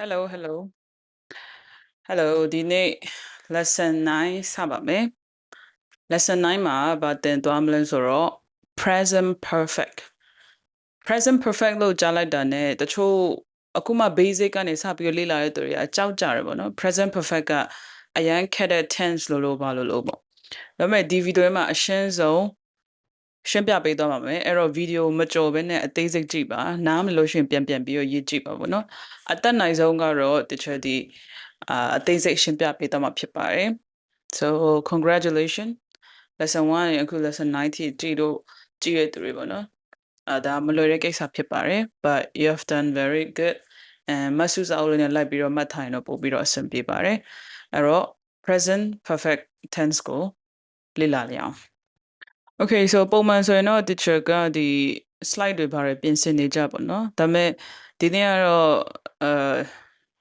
Hello hello Hello ဒီနေ့ lesson 9စပါမယ် lesson 9မှာဗာတင်သွားမလဲဆိုတော့ present perfect present perfect လို့ကြားလိုက်တာ ਨੇ တချို့အခုမှ basic ကနေစပြီးတော့လေ့လာတဲ့သူတွေအကြောက်ကြတယ်ပေါ့နော် present perfect ကအရန်ခက်တဲ့ tense လို့လို့ပါလို့လို့ပေါ့ဒါပေမဲ့ဒီ video ထဲမှာအရှင်းဆုံး ရှင်းပြပေးသွားပါမယ်အဲ့တော့ video မကြော်ဘဲနဲ့အသေးစိတ်ကြည့်ပါနားမလို့ရှရင်ပြန်ပြန်ပြီးတော့ရေးကြည့်ပါပေါ့နော်အသက်နိုင်ဆုံးကတော့တချို့ဒီအာအသေးစိတ်ရှင်းပြပေးသွားမှာဖြစ်ပါတယ် so congratulations lesson 1နဲ့အခု lesson 9ထိကြည့်လို့ကြည့်ရတဲ့သူတွေပေါ့နော်အာဒါမလွယ်တဲ့ကိစ္စဖြစ်ပါတယ် but you have done very good and မဆူစာအုပ်လေးနဲ့လိုက်ပြီးတော့မှတ်ထားရင်တော့ပို့ပြီးတော့အဆင်ပြေပါတယ်အဲ့တော့ present perfect tense ကိုလေ့လာရအောင် Okay so ပုံမှန်ဆိုရင်တော့ teacher ကဒီ slide တွေပါတယ်ပြင်ဆင်နေကြပါတော့ဒါပေမဲ့ဒီနေ့ကတော့အဲ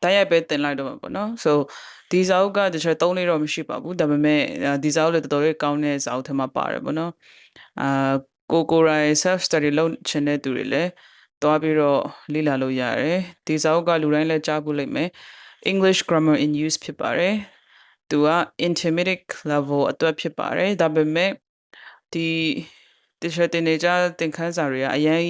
တိုက်ရိုက်ပဲတင်လိုက်တော့မှာပေါ့နော် so ဒီစာအုပ်က teacher သုံးလေးတော့မရှိပါဘူးဒါပေမဲ့ဒီစာအုပ်လည်းတော်တော်လေးကောင်းတဲ့စာအုပ်ထဲမှာပါတယ်ပေါ့နော်အာကိုကိုရိုင် self study လုပ်ချင်တဲ့သူတွေလည်းသွားပြီးတော့လေ့လာလို့ရတယ်ဒီစာအုပ်ကလူတိုင်းလည်းကြားဖို့လိမ့်မယ် English grammar in use ဖြစ်ပါတယ်သူက intermediate level အတွက်ဖြစ်ပါတယ်ဒါပေမဲ့ ဒီတခြားတင်နေကြသင်ခန်းစာတွေကအရင်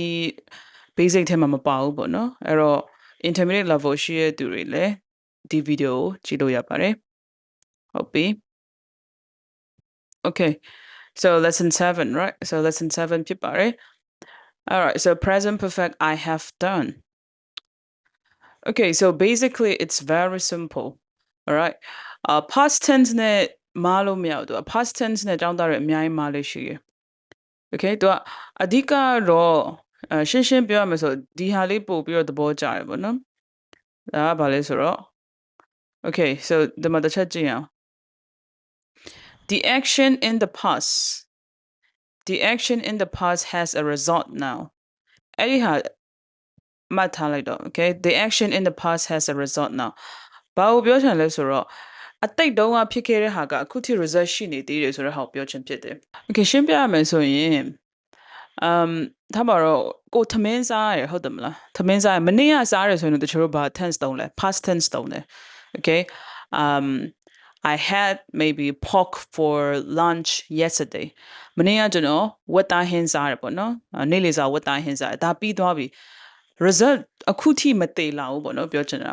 basic ထဲမှာမပါဘူးပေါ့နော်အဲ့တော့ intermediate level ရှိတဲ့သူတွေလည်းဒီဗီဒီယိုကိုကြည့်လို့ရပါတယ်ဟုတ်ပြီ okay so lesson 7 right so lesson 7ဖြစ်ပါတယ် all right so present perfect i have done okay so basically it's very simple all right uh past tense နဲ့ မားလို့မရဘူးသူက past tense နဲ့ကြောင်းသားရအများကြီးမားလို့ရှိရယ် okay သူကအဓိကတော့အရှင်းရှင်းပြောရမယ်ဆိုဒီဟာလေးပို့ပြီးတော့သဘောကျတယ်ပေါ့နော်ဒါကဘာလဲဆိုတော့ okay so ဒီမှာတစ်ချက်ကြည့်အောင် the action in the past the action in the past has a result now အဲ့ဒီဟာမှတ်ထားလိုက်တော့ okay the action in the past has a result now ဘာကိုပြောချင်လဲဆိုတော့ အတိတ်တုန်းကဖြစ်ခဲ့တဲ့ဟာကအခုထိ result ရှိနေသေးတယ်ဆိုတော့ဟာကိုပြောချင်ဖြစ်တယ် okay ရှင်းပြရမယ်ဆိုရင် um ထားပါတော့ကိုသမင်းစားရဟုတ်တယ်မလားသမင်းစားရမနေ့ကစားရဆိုရင်တို့တချို့တို့ဘာ tense တုံးလဲ past tense တုံးတယ် okay um I had maybe pork for lunch yesterday မနေ့ကကျွန်တော်ဝက်သားဟင်းစားရပေါ့နော်နေ့လေစားဝက်သားဟင်းစားဒါပြီးသွားပြီ result အခုထိမသေးလာဘူးပေါ့နော်ပြောချင်တာ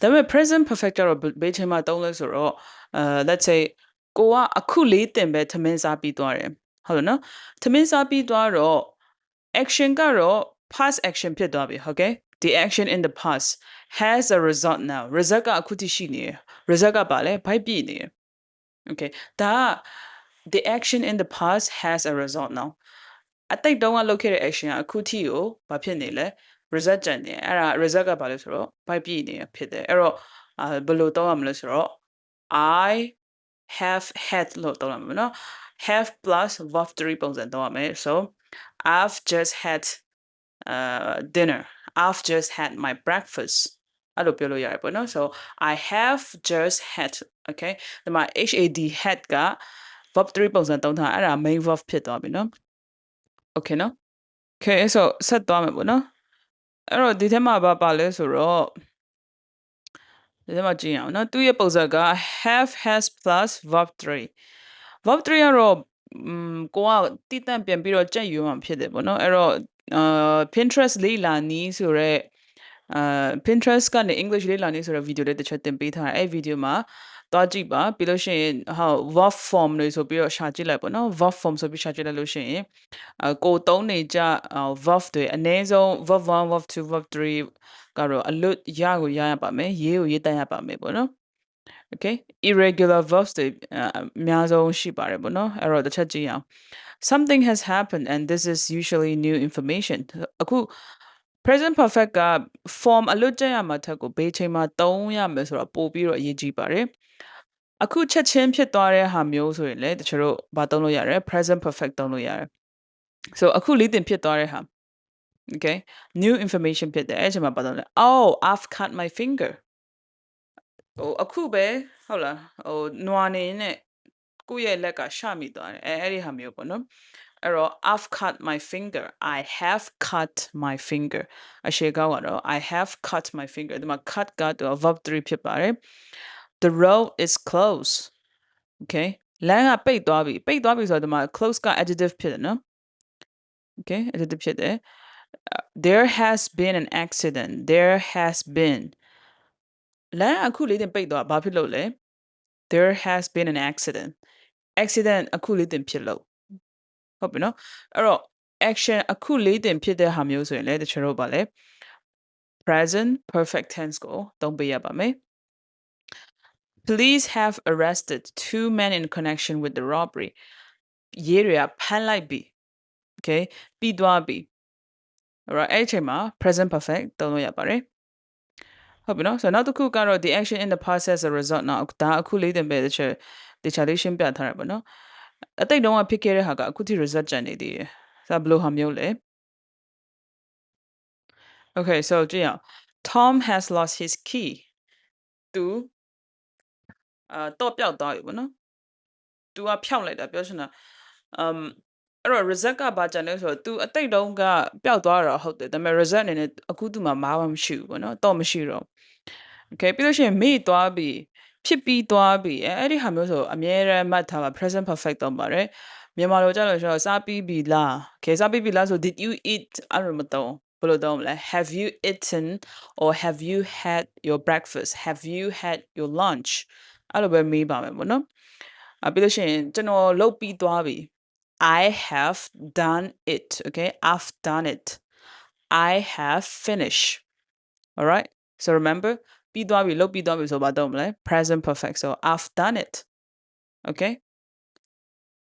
ဒါပေမဲ့ present perfect ကျတော့ဘယ်ချိန်မှသုံးလဲဆိုတော့အဲ let's say ကိုကအခုလေးတင်ပဲသမင်းစားပြီးသွားတယ်ဟုတ်တယ်နော်သမင်းစားပြီးသွားတော့ action ကတော့ past action ဖြစ်သွားပြီ okay the action in the past has a result now result ကအခုထိရှိနေတယ် result ကပါလဲဘိုက်ပြည့်နေတယ် okay ဒါက the action in the past has a result now အတိတ်တုန်းကလုပ်ခဲ့တဲ့ action ကအခုထိကိုဘာဖြစ်နေလဲ result ကျန်နေအဲ့ဒါ result ကဘာလဲဆိုတော့ဘိုက်ပြည့်နေဖြစ်တယ်အဲ့တော့အာဘယ်လိုတောင်းရမလဲဆိုတော့ I have had လို့တောင်းရမှာနော် have plus verb 3ပုံစံတောင်းရမယ် so I've just had uh dinner I've just had my breakfast အဲ့လိုပြောလို့ရတယ်ပေါ့နော် so I have just had okay ဒီမှာ had had က verb 3ပုံစံသုံးထားအဲ့ဒါ main verb ဖြစ်သွားပြီနော် okay နော် okay အဲ့ဆိုဆက်သွားမယ်ပေါ့နော် အဲ့တော့ဒီထဲမှာဘာပါလဲဆိုတော့ဒီထဲမှာကြည့်အောင်နော်သူ့ရဲ့ပုံစံက have has plus verb 3 verb 3ကတော့อืมကိုကတိတန့်ပြန်ပြီးတော့ကြက်ယူမှဖြစ်တယ်ပေါ့နော်အဲ့တော့အာ Pinterest လေးလာနီးဆိုတော့အာ Pinterest ကနေ English လေးလာနီးဆိုတော့ video လေးတစ်ချက်တင်ပေးထားတယ်အဲ့ video မှာ သွားကြည့်ပါပြီးလို့ရှိရင်ဟော verb form တွေဆိုပြီးတော့ရှာကြည့်လိုက်ပေါ့နော် verb form ဆိုပြီးရှာကြည့်လိုက်လို့ရှိရင်အကိုသုံးနေကြ verb တွေအနည်းဆုံး verb 1 verb 2 verb 3ကတော့အလွတ်ရကိုရရပါမယ်ရေးကိုရေးတတ်ရပါမယ်ပေါ့နော် okay irregular verbs တွေအများဆုံးရှိပါတယ်ပေါ့နော်အဲ့တော့တစ်ချက်ကြည့်အောင် something has happened and this is usually new information အခု present perfect က form အလွတ်ကျရမှာထက်ကိုဘေးချိန်မှာသုံးရမယ်ဆိုတော့ပို့ပြီးတော့အရေးကြီးပါတယ်အခုချက်ချင်းဖြစ်သွားတဲ့ဟာမျိုးဆိုရင်လည်းတချို့တို့ဘာသုံးလို့ရတယ် present perfect သုံးလို့ရတယ် so အခုလေးတင်ဖြစ်သွားတဲ့ဟာ okay new information ဖြစ်တယ်အဲ့ချိန်မှာဘာသုံးလဲ oh i've cut my finger ဟိုအခုပဲဟုတ်လားဟိုနွားနေနဲ့ကိုယ့်ရဲ့လက်ကရှမိသွားတယ်အဲအဲ့ဒီဟာမျိုးပေါ့နော် အဲ့တော့ I've cut my finger I have cut my finger အရှိကောက်ကတော့ I have cut my finger ဒီမှာ cut ကတော့ verb 3ဖြစ်ပါတယ် the road is closed okay လမ်းကပိတ်သွားပြီပိတ်သွားပြီဆိုတော့ဒီမှာ close က adjective ဖြစ်တယ်နော် okay adjective ဖြစ်တယ် Uh, there has been an accident there has been လမ်းအခုလေးတင်ပိတ်သွားဘာဖြစ်လို့လဲ there has been an accident accident အခုလေးတင်ဖြစ်လို့ ဟုတ်ပြီနော်အဲ့တော့ action အခုလေးတင်ဖြစ်တဲ့ဟာမျိုးဆိုရင်လည်းတချို့တို့ပါလဲ present perfect tense ကိုသုံးပေးရပါမယ် Police have arrested two men in connection with the robbery ရေးတွေကဖမ်းလိုက်ပြီ okay ပြီးသွားပြီ alright အဲ့ဒီအချိန်မှာ present perfect သုံးလို့ရပါတယ်ဟုတ်ပြီနော်ဆိုတော့နောက်တစ်ခုကတော့ the action in the past as a result နော်ဒါအခုလေးတင်ပဲတချို့တခြားလေးရှင်းပြထားရပါတော့ အတိတ်တုန်းကဖြစ်ခဲ့တဲ့ဟာကအခုထိ result ကျန်နေသေးတယ်ဆိုတော့ဘယ်လိုဟာမျိုးလဲ Okay so ကြည့်အောင် Tom has lost his key သူအာတော့ပျောက်သွားပြီပေါ့နော်သူကဖြောက်လိုက်တာပြောချင်တာ um အဲ့တော့ result ကဘာကြံလဲဆိုတော့ तू အတိတ်တုန်းကပျောက်သွားတာဟုတ်တယ်ဒါပေမဲ့ result အနေနဲ့အခု तू မှာမားမှမရှိဘူးပေါ့နော်တော့မရှိတော့ okay ပြီးလို့ရှိရင်မေ့သွားပြီ ဖြစ်ပြီးသွားပြီအဲအဲ့ဒီဟာမျိုးဆိုအမြဲတမ်းမှတ်ထားပါ present perfect တော့ပါတယ်မြန်မာလိုကြလို့ဆိုတော့စားပြီးပြီလား okay စားပြီးပြီလားဆို did you eat အဲ့လိုမတော့ဘယ်လိုတော့မလဲ have you eaten or have you had your breakfast have you had your lunch အဲ့လိုပဲမေးပါမယ်ပေါ့နော်အပြီးလို့ရှိရင်ကျွန်တော်လုပ်ပြီးသွားပြီ I have done it okay I've done it I have finished all right so remember ပြီးသွားပြီလုပ်ပြီးသွားပြီဆိုဘာတော့မလဲ present perfect so I've done it okay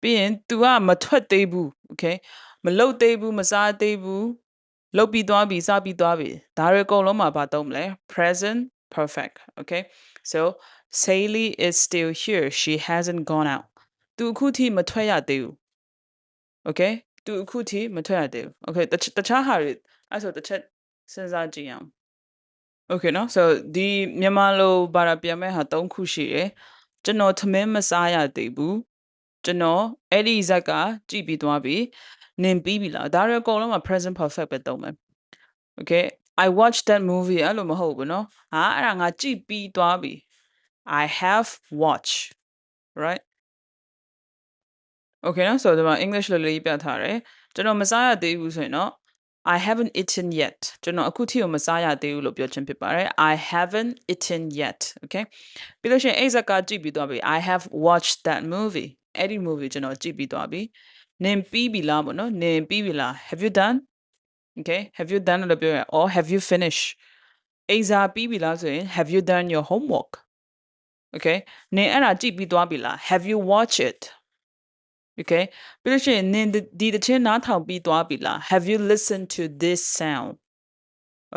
ပြီးရင် तू ကမထွက်သေးဘူး okay မလုပ်သေးဘူးမစားသေးဘူးလုပ်ပြီးသွားပြီစားပြီးသွားပြီဒါတွေအကုန်လုံးမှာဘာတော့မလဲ present perfect okay so Sally is still here she hasn't gone out သူအခုထိမထွက်ရသေးဘူး okay သူအခုထိမထွက်ရသေးဘူး okay တခြတခြားဟာတွေအဲ့ဆိုတစ်ချက်စဉ်းစားကြည့်အောင် Okay နော် so ဒီမြန်မာလိုဘာသာပြန်မဲ့ဟာ၃ခုရှိရယ်ကျွန်တော်သမင်းမစားရသေးဘူးကျွန်တော်အဲ့ဒီဇက်ကကြည့်ပြီးသွားပြီနင်ပြီးပြီလားဒါရအကုန်လုံးမှာ present perfect ပဲသုံးမယ် Okay I watched that movie အဲ့လိုမဟုတ်ဘူးနော်ဟာအဲ့ဒါငါကြည့်ပြီးသွားပြီ I have watch right Okay နော်ဆိုတော့ဒီမှာ English လိုလေးပြထားတယ်ကျွန်တော်မစားရသေးဘူးဆိုရင်တော့ I haven't eaten yet ကျွန်တော်အခုထိကိုမစားရသေးဘူးလို့ပြောချင်ဖြစ်ပါတယ် I haven't eaten yet okay ပြီးလို့ရှိရင်အဲ့ဇက်ကကြည့်ပြီးသွားပြီ I have watched that movie အဲ့ဒီ movie ကျွန်တော်ကြည့်ပြီးသွားပြီနင်ပြီးပြီလားပေါ့နော်နင်ပြီးပြီလား Have you done okay have you done လို့ပြောရ or have you finished အိဇာပြီးပြီလားဆိုရင် Have you done your homework okay နင်အဲ့ဒါကြည့်ပြီးသွားပြီလား Have you watched it Okay ပြီးလို့ရှိရင်နင်ဒီဒီတစ်ချင်းနားထောင်ပြီးသွားပြီလား have you listened to this sound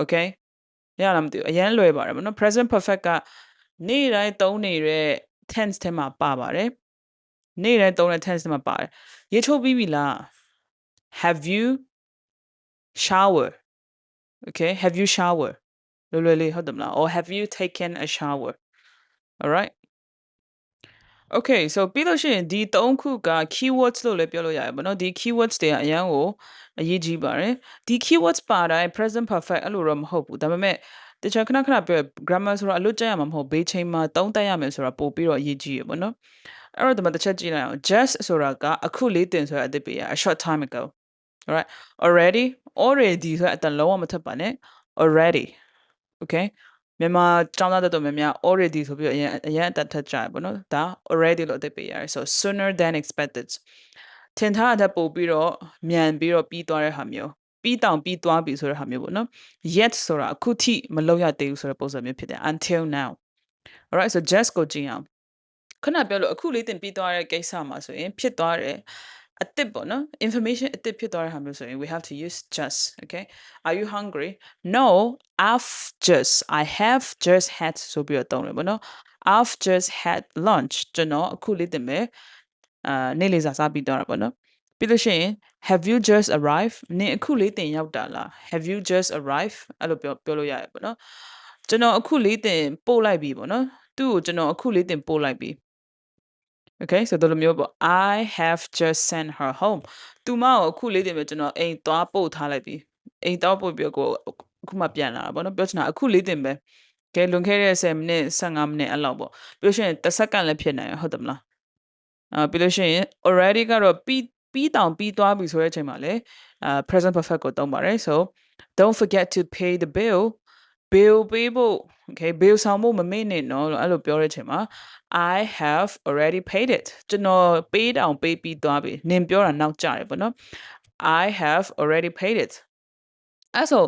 okay ရလားမသိဘူးအရင်လွယ်ပါတယ်ဗောနော် present perfect ကနေ့တိုင်းသုံးနေတဲ့ tense ထဲမှာပါပါတယ်နေ့တိုင်းသုံးတဲ့ tense ထဲမှာပါတယ်ရေချိုးပြီးပြီလား have you shower okay have you shower လွယ်လွယ်လေးဟုတ်တယ်မလား or have you taken a shower all right Okay so ပြီးလို့ရှိရင်ဒီ၃ခုက keywords လို့လည်းပြောလို့ရတယ်ဗောနော်ဒီ keywords တွေကအရန်ကိုအရေးကြီးပါတယ်ဒီ keywords ပါတိုင်း present perfect အဲ့လိုတော့မဟုတ်ဘူးဒါပေမဲ့တခြားခဏခဏပြော grammar ဆိုတာအလွတ်ကျက်ရမှာမဟုတ်ဘေးချိန်မှာသုံးသပ်ရမယ်ဆိုတာပို့ပြီးတော့အရေးကြီးရဗောနော်အဲ့တော့ဒီမှာတစ်ချက်ကြည့်လိုက်အောင် just ဆိုတာကအခုလေးတင်ဆိုတာအသစ်ပေးရ a short time ago all right already already ဆိုတဲ့အတန်လုံးဝမထပ်ပါနဲ့ already okay မြန်မာကျောင်းသားတော်တော်များများ already ဆိုပြီးတော့အရင်အရင်အတက်ထက်ကြရပေါ့နော်ဒါ already လို့အသက်ပေးရတယ်ဆို sooner than expected ထင်ထားတဲ့ပို့ပြီးတော့မြန်ပြီးတော့ပြီးသွားတဲ့ဟာမျိုးပြီးတောင်ပြီးသွားပြီဆိုတဲ့ဟာမျိုးပေါ့နော် yet ဆိုတာအခုထိမလုပ်ရသေးဘူးဆိုတဲ့ပုံစံမျိုးဖြစ်တယ် until now alright so just ကိုကြည့်အောင်ခဏပြောလို့အခုလေးတင်ပြီးသွားတဲ့ကိစ္စမှာဆိုရင်ဖြစ်သွားတယ် အတစ်ပေါ့နော် information အတစ်ဖြစ်သွားတဲ့ဟာမျိုးဆိုရင် we have to use just okay are you hungry no i've just i have just had ဆိုပြီးတော့တောင်းတယ်ပေါ့နော် i've just had lunch ကျွန်တော်အခုလေးတင်မယ်အာနေ့လေးစားစားပြီးသွားတာပေါ့နော်ပြီးလို့ရှိရင် have you just arrived နင်အခုလေးတင်ရောက်တာလား have you just arrived အဲ့လိုပြောပြောလို့ရတယ်ပေါ့နော်ကျွန်တော်အခုလေးတင်ပို့လိုက်ပြီပေါ့နော်သူ့ကိုကျွန်တော်အခုလေးတင်ပို့လိုက်ပြီ okay so ဒီလိုမျိုးပေါ့ I have just sent her home သူမကိုအခုလေးတင်ပဲကျွန်တော်အိမ်သွားပို့ထားလိုက်ပြီအိမ်သွားပို့ပြီးတော့ကိုအခုမှပြန်လာတာပေါ့နော်ပြောချင်တာအခုလေးတင်ပဲကဲလွန်ခဲ့တဲ့10မိနစ်15မိနစ်အဲ့လောက်ပေါ့ပြီးလို့ရှိရင်တစ်စက္ကန့်လည်းဖြစ်နိုင်ရဟုတ်တယ်မလားအာပြီးလို့ရှိရင် already ကတော့ပြီးပြီးတောင်ပြီးသွားပြီဆိုတဲ့အချိန်မှာလေအာ present perfect ကိုသုံးပါတယ် so don't forget to pay the bill bill ပေးဖို့ okay bill ဆောင်ဖို့မမေ့နဲ့နော်လို့အဲ့လိုပြောတဲ့အချိန်မှာ I have already paid it ကျွန်တော်ပေးတောင်ပေးပြီးသွားပြီနင်ပြောတာနောက်ကျတယ်ပေါ့နော် I have already paid it အဲ့ဆို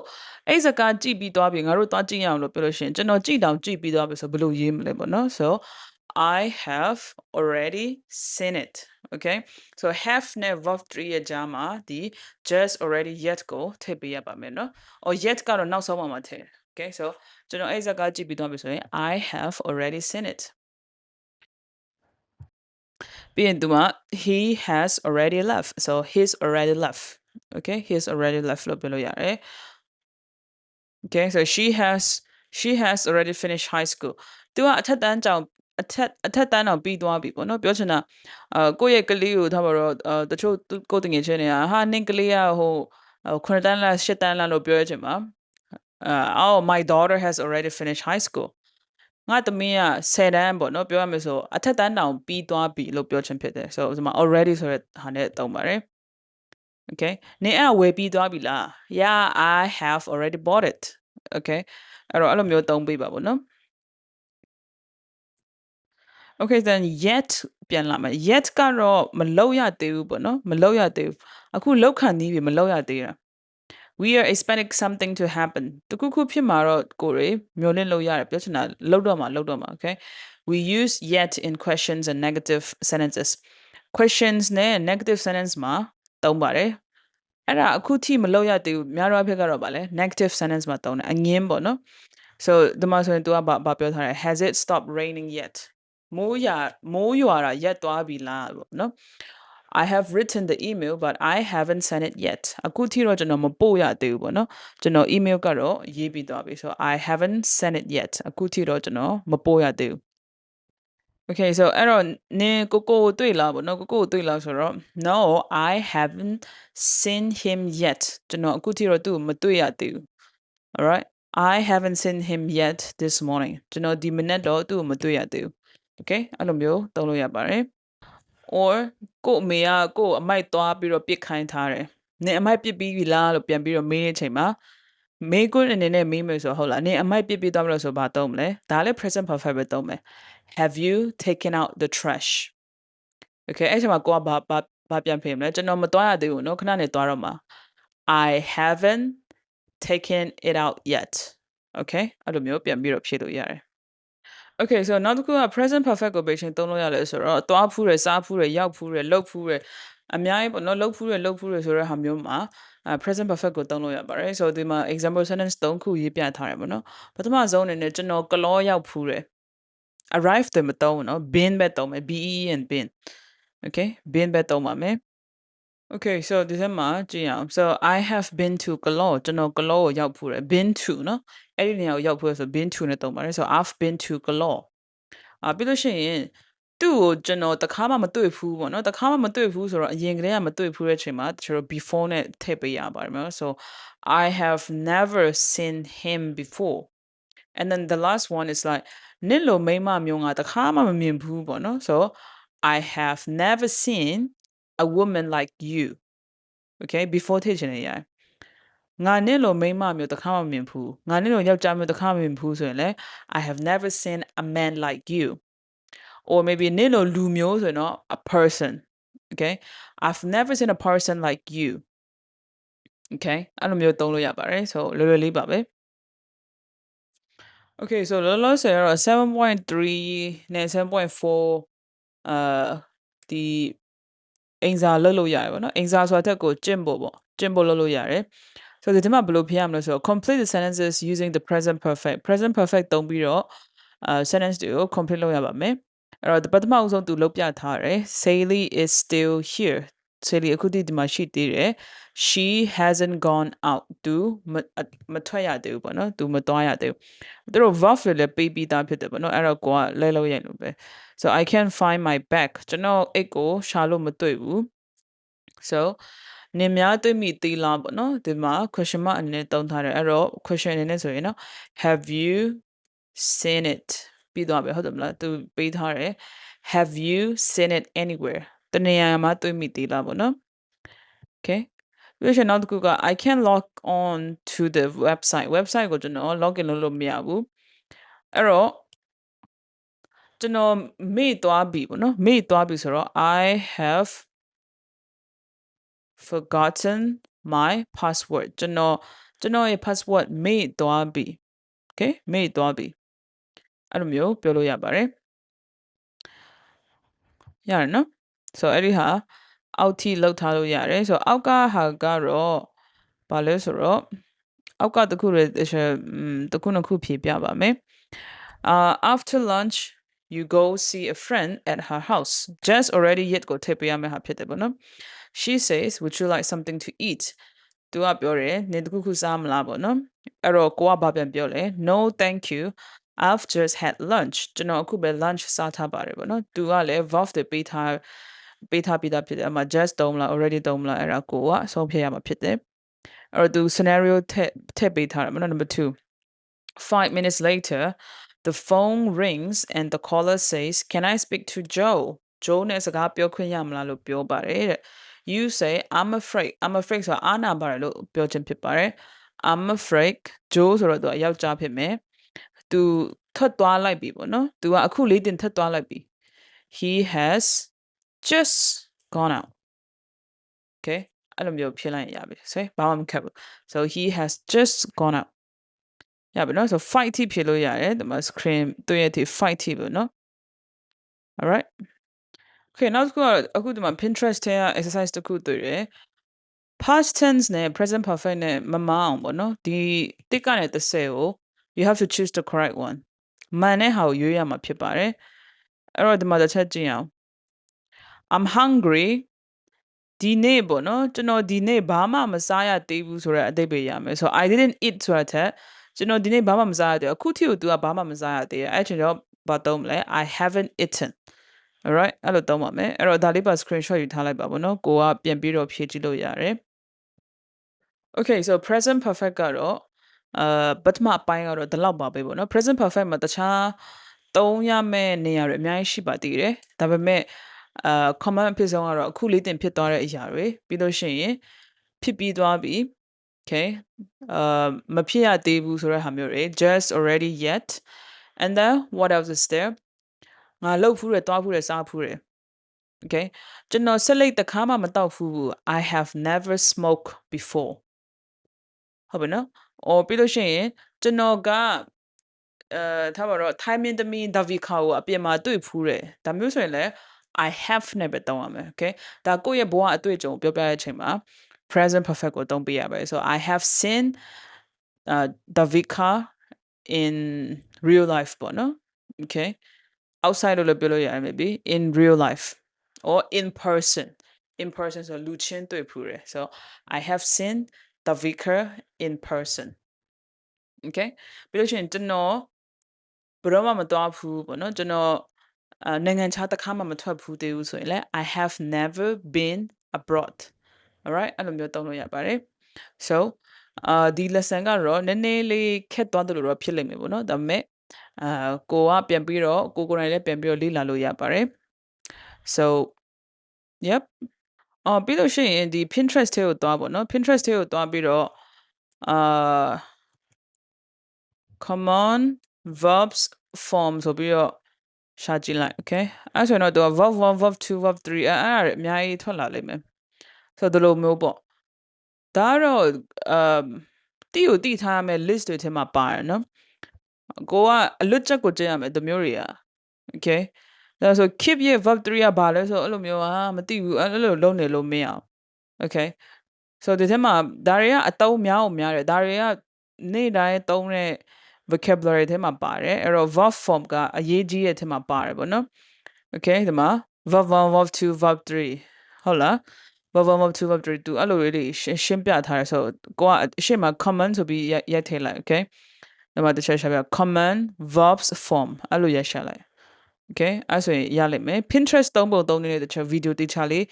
အဲ့စကားကြည့်ပြီးသွားပြီငါတို့သွားကြည့်ရအောင်လို့ပြောလို့ရှိရင်ကျွန်တော်ကြည့်တောင်ကြည့်ပြီးသွားပြီဆိုဘယ်လိုရေးမလဲပေါ့နော် so I have already seen it okay so have နဲ့ verb 3ရဲ့ကြားမှာဒီ just already yet ကိုထည့်ပေးရပါမယ်နော် or yet ကတော့နောက်ဆုံးမှမှာထည့် okay so ကျွန်တော်အဲ့စကားကြည့်ပြီးသွားပြီဆိုရင် I have already seen it ပြီးရင်ဒီမှာ he has already left so he's already left okay he's already left လို့ပြောလို့ရတယ် okay so she has she has already finished high school သူကအထက်တန်းကျောင်းအထက်အထက်တန်းတော့ပြီးသွားပြီပေါ့နော်ပြောချင်တာအာကိုယ့်ရဲ့ကလေးကိုထားပါတော့အာတချို့သူကိုယ်တငယ်ချင်းတွေကဟာနင့်ကလေးကဟို9တန်းလား10တန်းလားလို့ပြောရချင်ပါအာ oh my daughter has already finished high school ငါသမီးက10တန်းပေါ့နော်ပြောရမယ်ဆိုအထက်တန်းတောင်ပြီးသွားပြီလို့ပြောချင်ဖြစ်တယ်ဆိုဒီမှာ already ဆိုတဲ့ဟာနဲ့တုံးပါတယ် okay နင်အဲ့ဝယ်ပြီးသွားပြီလား yeah i have already bought it okay အဲ့တော့အဲ့လိုမျိုးတုံးပေးပါပေါ့နော် okay then yet ပြန်လာမယ် yet ကတော့မလောက်ရသေးဘူးပေါ့နော်မလောက်ရသေးဘူးအခုလောက်ခံနေပြီမလောက်ရသေးတာ we are expecting something to happen တခုခုဖြစ်မှာတော့ကိုယ်တွေမျှော်လင့်လို့ရတယ်ပြောချင်တာလောက်တော့မှာလောက်တော့မှာ okay we use yet in questions and negative sentences questions နဲ့ negative sentence မှာသုံးပါတယ်အဲ့ဒါအခုထိမလောက်ရသေးဘူးများတော့အဖြစ်ကတော့ဗာလဲ negative sentence မှာသုံးတယ်အငင်းပေါ့နော် so ဒီမှာဆိုရင် तू ကဘာဘာပြောထားလဲ has it stopped raining yet မိုးရွာမိုးရွာတာရက်သွားပြီလားပေါ့နော် I have written the email but I haven't sent it yet အခုထိတော့ကျွန်တော်မပို့ရသေးဘူးပေါ့နော်ကျွန်တော် email ကတော့ရေးပြီးသွားပြီ so I haven't sent it yet အခုထိတော့ကျွန်တော်မပို့ရသေးဘူး Okay so အဲ့တော့နင်ကိုကိုကိုတွေ့လားပေါ့နော်ကိုကိုကိုတွေ့လားဆိုတော့ no I haven't seen him yet ကျွန်တော်အခုထိတော့သူ့ကိုမတွေ့ရသေးဘူး all right I haven't seen him yet this morning ကျွန်တော်ဒီမနေ့တော့သူ့ကိုမတွေ့ရသေးဘူး okay အဲ့လိုမျိုးသုံးလို့ရပါတယ် or ကို့အမေကကို့အမိုက်သွားပြီးတော့ပြစ်ခိုင်းထားတယ်နင်အမိုက်ပြစ်ပြီးပြီလားလို့ပြန်ပြီးတော့မေးတဲ့အချိန်မှာမေးခွန်းအနေနဲ့မေးမယ်ဆိုဟုတ်လားနင်အမိုက်ပြစ်ပြီးသွားမလို့ဆိုဘာသုံးမလဲဒါလည်း present perfect ပဲသုံးမယ် have you taken out the trash okay အဲ့ချိန်မှာကိုကဘာဘာဘာပြန်ဖေးမလဲကျွန်တော်မသွားရသေးဘူးเนาะခဏနေသွားတော့မှာ I haven't taken it out yet okay အဲ့လိုမျိုးပြန်ပြီးတော့ဖြည့်လို့ရတယ် Okay so နောက်တစ်ခုက present perfect ကိုဘယ်ချိန်သုံးလို့ရလဲဆိုတော့သွားဖူးတယ်စားဖူးတယ်ရောက်ဖူးတယ်လှုပ်ဖူးတယ်အများကြီးပေါ့နော်လှုပ်ဖူးတယ်လှုပ်ဖူးတယ်ဆိုတဲ့ဟာမျိုးမှာအဲ present perfect ကိုသုံးလို့ရပါတယ်ဆိုတော့ဒီမှာ example sentence 3ခုရေးပြထားတယ်ပေါ့နော်ပထမဆုံးအနေနဲ့ကျွန်တော်ကလောရောက်ဖူးတယ် arrive တယ်မသုံးဘူးနော် been ပဲသုံးမယ် be and been okay been ပဲသုံးပါမယ် Okay so ဒီထဲမှာကြည့်အောင် so I have been to Kalaw ကျွန်တော် Kalaw ကိုရောက်ဖူးတယ် been to နော်အဲ့ဒီနေရာကိုရောက်ဖူးတယ်ဆို been to နဲ့တုံးပါတယ်ဆို I've been to Kalaw အာပြီးလို့ရှိရင်သူ့ကိုကျွန်တော်တခါမှမတွေ့ဘူးပေါ့နော်တခါမှမတွေ့ဘူးဆိုတော့အရင်ကတည်းကမတွေ့ဘူးတဲ့အချိန်မှာကျွန်တော် before နဲ့ထည့်ပေးရပါတယ်နော် so I have never seen him before and then the last one is like နစ်လိုမိန်းမမျိုးငါတခါမှမမြင်ဘူးပေါ့နော် so I have never seen a woman like you okay before ထည့်ချင်နေရတယ်ငါနဲ့လိုမိန်းမမျိုးတခါမှမမြင်ဘူးငါနဲ့လိုယောက်ျားမျိုးတခါမှမမြင်ဘူးဆိုရင်လေ I have never seen a man like you or maybe နဲ့လိုလူမျိုးဆိုရင်တော့ a person okay I've never seen a person like you okay အဲ့လိုမျိုးသုံးလို့ရပါတယ်ဆိုလွယ်လွယ်လေးပါပဲ Okay so လောလောဆယ်ကတော့7.3နဲ့7.4အာဒီ အင်စာလုပ်လို့ရတယ်ပေါ့နော်အင်စာဆိုတာတက်ကိုကျင့်ဖို့ပေါ့ကျင့်ဖို့လုပ်လို့ရတယ်ဆိုတော့ဒီမှာဘယ်လိုဖြေရမလဲဆိုတော့ complete the sentences using the present perfect present perfect သုံးပြီးတော့အာ sentence တွေကို complete လုပ်ရပါမယ်အဲ့တော့ပထမအဆုံးသူလုပ်ပြထားတယ် Sally is still here ဆေးလေးအခုတိဒီမှာရှိသေးတယ် she hasn't gone out to မအမထွက်ရသေးဘူးပေါ့နော်သူမသွားရသေးဘူးသူတို့ verb တွေလည်းပေးပြီးသားဖြစ်တယ်ပေါ့နော်အဲ့တော့ကိုကလဲလို့ရလို့ပဲ so i can't find my bag ကျွန်တော်အိတ်ကိုရှာလို့မတွေ့ဘူး so နင်များတွေ့မိသေးလားပေါ့နော်ဒီမှာ question mark အနေနဲ့တုံးထားတယ်အဲ့တော့ question အနေနဲ့ဆိုရင်နော် have you seen it ပြီးသွားပြီဟုတ်တယ်မလားသူပေးထားတယ် have you seen it anywhere တနေရာမှာတွေ့မိသေးလားပေါ့နော် okay ပြီးလို့ရှိရင်နောက်တစ်ခုက I can log on to the website website ကိုကျွန်တော် login လုပ်လို့မရဘူးအဲ့တော့ကျွန်တော်မေ့သွားပြီပေါ့နော်မေ့သွားပြီဆိုတော့ I have forgotten my password ကျွန်တော်ကျွန်တော်ရဲ့ password မေ့သွားပြီ okay မေ့သွားပြီအဲ့လိုမျိုးပြောလို့ရပါတယ်ရတယ်နော် so အဲ့ဒီဟာအောက်ထိလောက်ထားလို့ရတယ်ဆိုတော့အောက်ကဟာကတော့ဘာလဲဆိုတော့အောက်ကတစ်ခုလည်းတစ်ခုနှစ်ခုဖြေပြပါမယ် uh after lunch you go see a friend at her house just already yet ကိုထည့်ပေးရမယ့်ဟာဖြစ်တယ်ပေါ့နော် she says would you like something to eat သူကပြောတယ်နေတစ်ခုခုစားမလားပေါ့နော်အဲ့တော့ကိုကဘာပြန်ပြောလဲ no thank you I've just had lunch ကျွန်တော်အခုပဲ lunch စားထားပါတယ်ပေါ့နော်သူကလည်း verb တွေပေးထား ပေးထားပြီးသားဖြစ်တယ်အမှ just တုံးမလား already တုံးမလားအဲ့ဒါကိုကဆုံးဖြတ်ရမှာဖြစ်တယ်အဲ့တော့သူ scenario ထည့်ထည့်ပေးထားတယ်ပေါ့နော် number 2 5 minutes later the phone rings and the caller says can i speak to joe joe နဲ့စကားပြောခွင့်ရမလားလို့ပြောပါတယ်တဲ့ you say i'm afraid i'm afraid ဆိုတာအာနာပါတယ်လို့ပြောခြင်းဖြစ်ပါတယ် i'm afraid joe ဆိုတော့သူအယောက်ျားဖြစ်မယ်သူထွက်သွားလိုက်ပြီပေါ့နော်သူကအခုလေးတင်ထွက်သွားလိုက်ပြီ he has just gone out okay အဲ့လိုမျိုးဖြစ်လိုက်ရပြီဆိုဘာမှမခက်ဘူး so he has just gone out ရပြီနော် so fight ထိဖြစ်လို့ရတယ်ဒီမှာ screen တွေ့ရတဲ့ fight ထိပေါ့နော် alright okay နောက်တစ်ခုကအခုဒီမှာ Pinterest ထဲက exercise တစ်ခုတွေ့တယ် past tense နဲ့ present perfect နဲ့မမအောင်ပေါ့နော်ဒီတစ်ကနေ30ကို you have to choose the correct one မှန်တဲ့ဟာကိုရွေးရမှာဖြစ်ပါတယ်အဲ့တော့ဒီမှာတစ်ချက်ကြည့်အောင် I'm hungry ဒီနေ့ပေါ့နော်ကျွန်တော်ဒီနေ့ဘာမှမစားရသေးဘူးဆိုတော့အတိတ်ပဲရမယ်ဆိုတော့ I didn't eat ဆိုတဲ့ချက်ကျွန်တော်ဒီနေ့ဘာမှမစားရသေးဘူးအခုထိကို तू ကဘာမှမစားရသေးတယ်အဲ့ချိန်တော့ဘာသုံးမလဲ I haven't eaten alright အဲ့လိုသုံးပါမယ်အဲ့တော့ဒါလေးပါ screenshot ယူထားလိုက်ပါဘောနော်ကိုကပြန်ပြီးတော့ဖြည့်ကြည့်လို့ရတယ် Okay so present perfect ကတော့အာပထမအပိုင်းကတော့ဒီလောက်ပါပဲပေါ့နော် present perfect မှာတခြားသုံးရမယ့်နေရာတွေအများကြီးရှိပါသေးတယ်ဒါပေမဲ့ အာ common အဖြစ်ဆုံးကတော့အခုလေးတင်ဖြစ်သွားတဲ့အရာတွေပြီးလို့ရှိရင်ဖြစ်ပြီးသွားပြီ okay အာမဖြစ်ရသေးဘူးဆိုတဲ့ဟာမျိုးတွေ just already yet and then what else is there ငါလှုပ်ဖူးတယ်တွားဖူးတယ်စားဖူးတယ် okay ကျွန်တော်ဆက်လက်တခါမှမတောက်ဖူးဘူး I have never smoked before ဟုတ်ပြီနော်။အော်ပြီးလို့ရှိရင်ကျွန်တော်ကအဲထားပါတော့ထိုင်းမင်းသမီးဒါဗီခါကိုအပြင်မှာတွေ့ဖူးတယ်။ဒါမျိုးဆိုရင်လည်း I have နဲ့ပဲတောင်းရမယ် okay ဒါကိုယ့်ရဲ့ဘဝအတွေ့အကြုံကိုပြောပြတဲ့အချိန်မှာ present perfect ကိုသုံးပေးရပါတယ် so I have seen uh Davika in real life ပေါ့နော် okay outside လို့လည်းပြောလို့ရတယ် maybe in real life or in person in person ဆိုလူချင်းတွေ့ဖူးတယ် so I have seen Davika in person okay ပြီးလို့ရှိရင်ကျွန်တော်ဘယ်တော့မှမသွားဘူးပေါ့နော်ကျွန်တော်အာ နိုင်ငံခြားတစ်ခါမှမထွက်ဘူးသေးဘူးဆိုရင်လည်း I have never been abroad alright အဲ့လိုမျိုးသုံးလို့ရပါတယ် so အာဒီ lesson ကတော့နည်းနည်းလေးခက်သွားတယ်လို့တော့ဖြစ်လိမ့်မယ်ပေါ့နော်ဒါပေမဲ့အာကိုကပြန်ပြီးတော့ကိုကိုယ်တိုင်လည်းပြန်ပြီးတော့လေ့လာလို့ရပါတယ် so yep အော်ပြီးလို့ရှိရင်ဒီ Pinterest ထဲကိုသွားပေါ့နော် Pinterest ထဲကိုသွားပြီးတော့အာ common verbs form ဆိုပြီးတော့ ရှာကြည့်လိုက် okay အဲ့ဆိုရင်တော့သူက verb 1 verb 2 verb 3အဲ့အဲ့ဒါတွေအများကြီးထွက်လာလိမ့်မယ်ဆိုတော့ဒီလိုမျိုးပေါ့ဒါကတော့အမ်တီကိုတီထားရမယ့် list တွေထဲမှာပါတယ်နော်ကိုကအလွတ်ချက်ကိုကြည့်ရမယ်ဒီမျိုးတွေက okay ဒါဆို keep ရဲ့ verb 3ကဘာလဲဆိုအဲ့လိုမျိုးဟာမသိဘူးအဲ့လိုလုံးနေလို့မရအောင် okay ဆိုဒီထဲမှာဒါတွေကအတုံးများအောင်များတယ်ဒါတွေကနေ့တိုင်းသုံးတဲ့ vocabulary ထဲမှာပါတယ်အဲ့တော့ verb form ကအရေးကြီးတဲ့ထဲမှာပါတယ်ပေါ့နော် okay ဒီမှာ verb 1 verb 2 verb 3ဟုတ်လား verb verb 2 verb 3 2အဲ့လိုလေးတွေရှင်းရှင်းပြထားရဆိုကိုကအရှိမ common ဆိုပြီးရိုက်ရိုက်ထည့်လိုက် okay ဒါမှတစ်ချက်ရှာပြ common verbs form အဲ့လိုရိုက်ရှာလိုက် okay အဲ့ဆိုရင်ရလိမ့်မယ် Pinterest သုံးပုံသုံးနေတဲ့တချို့ video တိချာလေး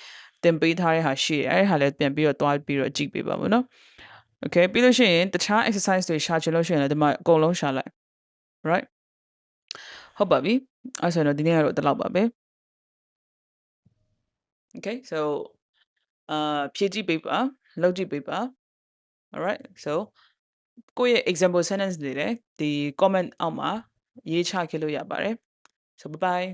တင်ပေးထားတဲ့ဟာရှိတယ်အဲ့ဒီဟာလည်းပြန်ပြီးတော့တွားပြီးတော့ကြည့်ပေးပါမယ်နော် okay ပြီးလို့ရှိရင်တခြား exercise တွေရှာချင်လို့ရှိရင်လည်းဒီမှာအကုန်လုံးရှာလိုက် right ဟုတ်ပါပြီအဲ့ဆိုရင်တော့ဒီနေ့ကတော့ဒီလောက်ပါပဲ okay so အာဖြည့်ကြည့်ပေးပါလောက်ကြည့်ပေးပါ alright so ကိုယ့်ရဲ့ example sentence တွေလည်းဒီ comment အောက်မှာရေးချခဲ့လို့ရပါတယ် so bye bye